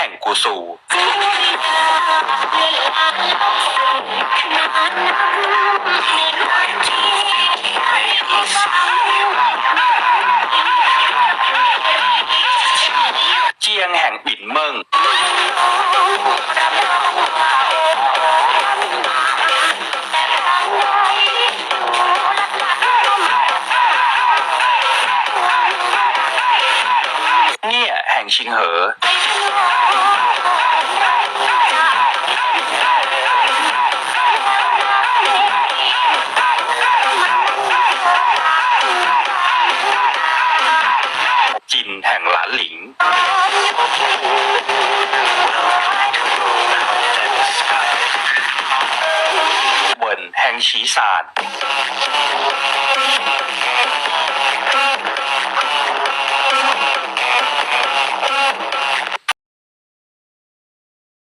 แห่งกูซูเจียงแห่งปิ่นเมิง ชิงเหอ จินแห่งหลานหลิง เวินแห่งฉีซาน